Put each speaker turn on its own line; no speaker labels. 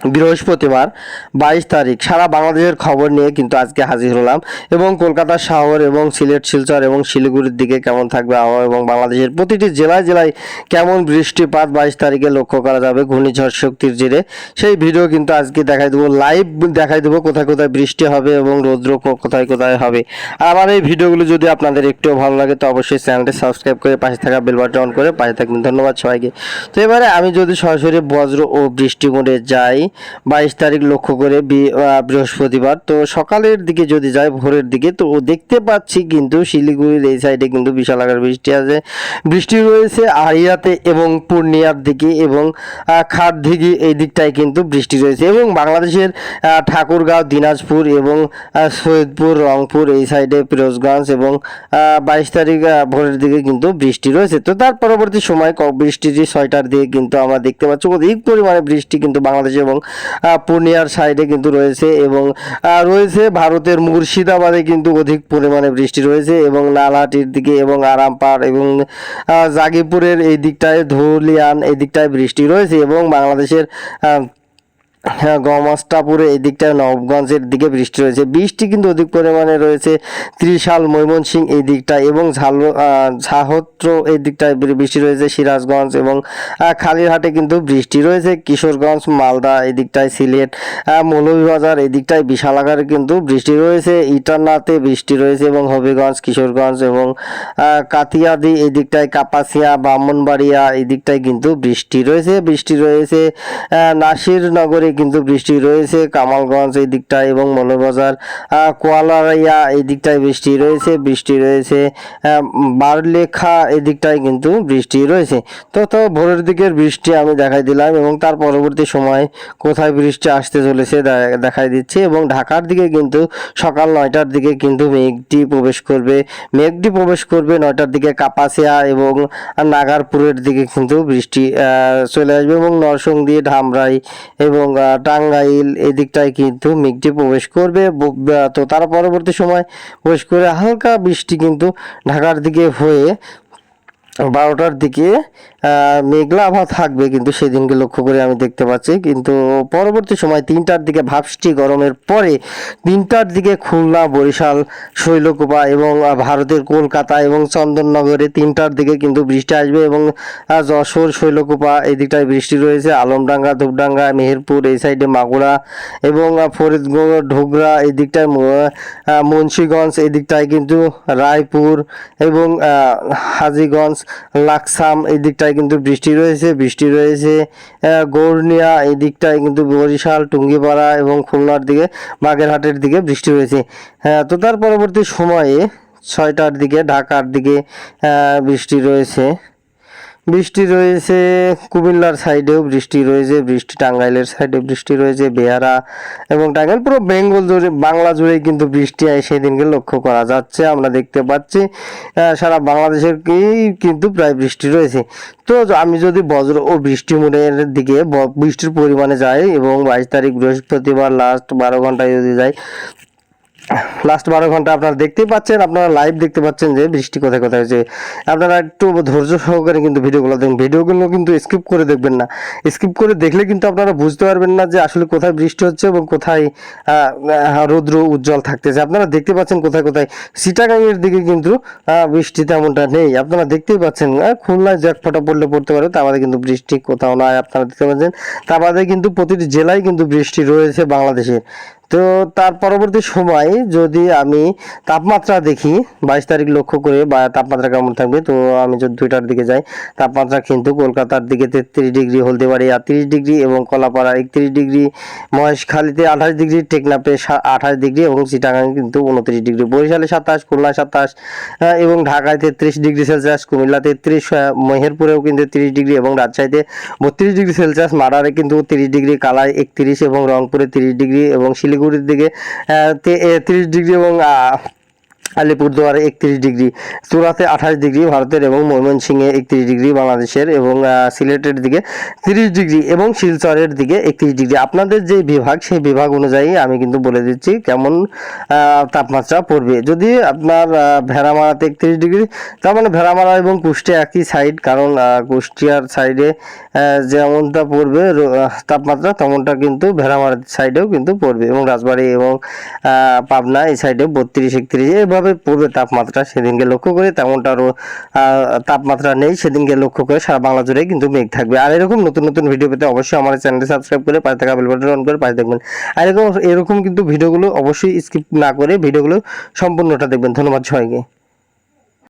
বৃহস্পতিবার বাইশ তারিখ। সারা বাংলাদেশের খবর নিয়ে কিন্তু আজকে হাজির হলাম এবং কলকাতা শহর এবং সিলেট, শিলচর এবং শিলিগুড়ির দিকে কেমন থাকবে আবহাওয়া এবং বাংলাদেশের প্রতিটি জেলায় জেলায় কেমন বৃষ্টিপাত বাইশ তারিখে লক্ষ্য করা যাবে ঘূর্ণিঝড় শক্তির জেরে। সেই ভিডিও কিন্তু আজকে দেখাই দেবো, লাইভ দেখাই দেবো কোথায় কোথায় বৃষ্টি হবে এবং রৌদ্র কোথায় কোথায় হবে। আর আমার এই ভিডিওগুলো যদি আপনাদের একটু ভালো লাগে তো অবশ্যই চ্যানেলটি সাবস্ক্রাইব করে পাশে থাকা বেল বাটন করে পাশে থাকবেন। ধন্যবাদ সবাইকে। তো এবারে আমি যদি সরাসরি বজ্র ও বৃষ্টি মোডে যাই বাইশ তারিখ লক্ষ্য করে বৃহস্পতিবার। তো সকালের দিকে যদি যাই ভোরের দিকে তো দেখতে পাচ্ছি কিন্তু শিলিগুড়ির এই সাইডে কিন্তু বিশাল আকার বৃষ্টি আছে। বৃষ্টি রয়েছে আড়িয়াতে এবং পূর্ণিয়ার দিকে এবং আহ, খাটদিঘি এই দিকটায় কিন্তু বৃষ্টি রয়েছে এবং বাংলাদেশের ঠাকুরগাঁও দিনাজপুর এবং সৈয়দপুর রংপুর এই সাইডে ফিরোজগঞ্জ এবং বাইশ তারিখ ভোরের দিকে কিন্তু বৃষ্টি রয়েছে। তো তার পরবর্তী সময় বৃষ্টির ছয়টার দিকে কিন্তু আমরা দেখতে পাচ্ছি অধিক পরিমাণে বৃষ্টি কিন্তু বাংলাদেশ এবং পূর্ণিয়ার সাইডে কিন্তু রয়েছে এবং রয়েছে ভারতের মুর্শিদাবাদে কিন্তু অধিক পরিমাণে বৃষ্টি রয়েছে এবং লালহাটির দিকে এবং আরামপাড় এবং জাগিপুরের এই দিকটায় ধুলিয়ান এই দিকটায় বৃষ্টি রয়েছে এবং বাংলাদেশের হ্যাঁ গমাস্টাপুরে এই দিকটায় নবগঞ্জের দিকে বৃষ্টি রয়েছে। বৃষ্টি কিন্তু অধিক পরিমাণে রয়েছে ত্রিশাল ময়মনসিং এই দিকটায় এবং ঝাল ঝাহত্র এই দিকটায় বৃষ্টি রয়েছে সিরাজগঞ্জ এবং খালিরহাটে কিন্তু বৃষ্টি রয়েছে। কিশোরগঞ্জ মালদা এই দিকটায় সিলেট মৌলভীবাজার এই দিকটায় বিশাল আকারে কিন্তু বৃষ্টি রয়েছে। ইটারনাতে বৃষ্টি রয়েছে এবং হবিগঞ্জ কিশোরগঞ্জ এবং কাতিয়াদি এই দিকটায় কাপাসিয়া ব্রাহ্মণবাড়িয়া এই দিকটায় কিন্তু বৃষ্টি রয়েছে। বৃষ্টি রয়েছে আহ, নাসিরনগরে কিন্তু বৃষ্টি রয়েছে, কামালগঞ্জ এই দিকটায় এবং মৌলবাজার কোয়ালারাইয়া এই দিকটায় বৃষ্টি রয়েছে বৃষ্টি রয়েছে বারলেখা এই দিকটায় কিন্তু বৃষ্টি রয়েছে। তো তো ভোরের দিকের বৃষ্টি আমি দেখাই দিলাম এবং তার পরবর্তী সময় কোথায় বৃষ্টি আসতে চলেছে দেখাই দিচ্ছি এবং ঢাকার দিকে কিন্তু সকাল নয়টার দিকে কিন্তু মেঘটি প্রবেশ করবে, মেঘটি প্রবেশ করবে নয়টার দিকে কাপাসিয়া এবং নাগারপুরের দিকে কিন্তু বৃষ্টি চলে আসবে এবং নরসংদী ধামরাই এবং আহ, টাঙ্গাইল এদিকটায় দিকটায় কিন্তু মেঘটি প্রবেশ করবে। ব- ব- তো তার পরবর্তী সময় প্রবেশ করে হালকা বৃষ্টি কিন্তু ঢাকার দিকে হয়ে বারোটার দিকে মেঘলা আবহাওয়া থাকবে কিন্তু সেদিনকে লক্ষ্য করে আমি দেখতে পাচ্ছি। কিন্তু পরবর্তী সময় তিনটার দিকে ভাবসটি গরমের পরে তিনটার দিকে খুলনা, বরিশাল, শৈলকুপা এবং ভারতের কলকাতা এবং চন্দননগরে তিনটার দিকে কিন্তু বৃষ্টি আসবে এবং যশোর, শৈলকুপা এই দিকটায় বৃষ্টি রয়েছে। আলমডাঙ্গা, ধূপডাঙ্গা, মেহেরপুর এই সাইডে মাগুরা এবং ফরিদগঞ্জ ঢোগরা এই দিকটায় ম- মুন্সিগঞ্জ এই দিকটায় কিন্তু রায়পুর এবং হাজীগঞ্জ লাকসাম, এই দিকটায় কিন্তু বৃষ্টি রয়েছে বৃষ্টি রয়েছে। গৌরনিয়া, এই দিকটায় কিন্তু বরিশাল, টুঙ্গিপাড়া এবং খুলনার দিকে, বাগেরহাটের দিকে বৃষ্টি রয়েছে তো তার পরবর্তী সময়ে ছয়টার দিকে, ঢাকার দিকে বৃষ্টি রয়েছে। বৃষ্টি রয়েছে কুমিল্লার সাইডেও, বৃষ্টি রয়েছে, বৃষ্টি টাঙ্গাইলের সাইডে বৃষ্টি রয়েছে, বেহারা এবং টাঙ্গাইল পুরো বেঙ্গল জুড়ে, বাংলা জুড়েই কিন্তু বৃষ্টি হয় সেদিনকে লক্ষ্য করা যাচ্ছে, আমরা দেখতে পাচ্ছি সারা বাংলাদেশের কিন্তু প্রায় বৃষ্টি রয়েছে। তো আমি যদি বজ্র ও বৃষ্টি মোড়ের দিকে বৃষ্টির পরিমাণে যাই এবং বাইশ তারিখ বৃহস্পতিবার লাস্ট বারো ঘন্টায় যদি যাই লাস্ট বারো ঘণ্টা আপনারা দেখতেই পাচ্ছেন, আপনারা লাইভ দেখতে পাচ্ছেন যে বৃষ্টি কোথায় কোথায় হয়েছে। আপনারা একটু ধৈর্য সহকারে কিন্তু ভিডিওগুলো দেখুন। ভিডিওগুলো কিন্তু স্কিপ করে দেখবেন না। স্কিপ করে দেখলে কিন্তু আপনারা বুঝতে পারবেন না যে আসলে কোথায় বৃষ্টি হচ্ছে এবং কোথায় রৌদ্র উজ্জ্বল থাকতেছে। আপনারা দেখতে পাচ্ছেন কোথায় কোথায় সিটাগাংয়ের দিকে কিন্তু বৃষ্টি তেমনটা নেই। আপনারা দেখতেই পাচ্ছেন খুলনায় যে এক ফোঁটা পড়লে পড়তে পারে তা আমাদের কিন্তু বৃষ্টি কোথাও নয় আপনারা দেখতে পাচ্ছেন তা আমাদের কিন্তু প্রতিটি জেলায় কিন্তু বৃষ্টি রয়েছে বাংলাদেশে। তো তার পরবর্তী সময় যদি আমি তাপমাত্রা দেখি, বাইশ তারিখ লক্ষ্য করে বা তাপমাত্রা কেমন থাকবে, তো আমি যদি দুইটার দিকে যাই, তাপমাত্রা কিন্তু কলকাতার দিকে তেত্রিশ ডিগ্রি, হলদিবাড়ি আটত্রিশ ডিগ্রি এবং কলাপাড়া একত্রিশ ডিগ্রি, মহেশখালীতে আঠাশ ডিগ্রি টেকনাপে আঠাশ ডিগ্রি এবং চিটাগাং কিন্তু উনত্রিশ ডিগ্রি, বরিশালে সাতাশ খুলনা সাতাশ এবং ঢাকায় তেত্রিশ ডিগ্রি সেলসিয়াস, কুমিল্লা তেত্রিশ মেহেরপুরেও কিন্তু তিরিশ ডিগ্রি এবং রাজশাহীতে বত্রিশ ডিগ্রি সেলসিয়াস মারারে কিন্তু তিরিশ ডিগ্রি কালায় একত্রিশ এবং রংপুরে তিরিশ ডিগ্রি এবং শিলিগুড়ির দিকে তিরিশ ডিগ্রি এবং আলিপুরদুয়ারে একত্রিশ ডিগ্রি চুরাতে আঠাশ ডিগ্রি ভারতের এবং ময়মনসিংহে একত্রিশ ডিগ্রি বাংলাদেশের এবং সিলেটের দিকে তিরিশ ডিগ্রি এবং শিলচরের দিকে একত্রিশ ডিগ্রি। আপনাদের যে বিভাগ, সেই বিভাগ অনুযায়ী আমি কিন্তু বলে দিচ্ছি কেমন তাপমাত্রা পড়বে। যদি আপনার ভেড়ামারাতে একত্রিশ ডিগ্রি, তার মানে ভেড়ামারা এবং কুষ্টিয়া একই সাইড কারণ কুষ্টিয়ার সাইডে যেমনটা পড়বে তাপমাত্রা তেমনটা কিন্তু ভেড়ামারার সাইডেও কিন্তু পড়বে এবং রাজবাড়ি এবং পাবনা এই সাইডে বত্রিশ, একত্রিশ এভাবে পূর্বে তাপমাত্রা সেদিনকে লক্ষ্য করে তেমনটা আরও তাপমাত্রা নেই, সেদিনকে লক্ষ্য করে সারা বাংলা জুড়ে কিন্তু মেঘ থাকবে। আর এরকম নতুন নতুন ভিডিও পেতে অবশ্যই আমার চ্যানেলটি সাবস্ক্রাইব করে পাশে থাকা বেল বাটন অন করে পাশে দেখবেন। আর এরকম এরকম কিন্তু ভিডিওগুলো অবশ্যই স্কিপ না করে ভিডিওগুলো সম্পূর্ণটা দেখবেন। ধন্যবাদ সবাইকে।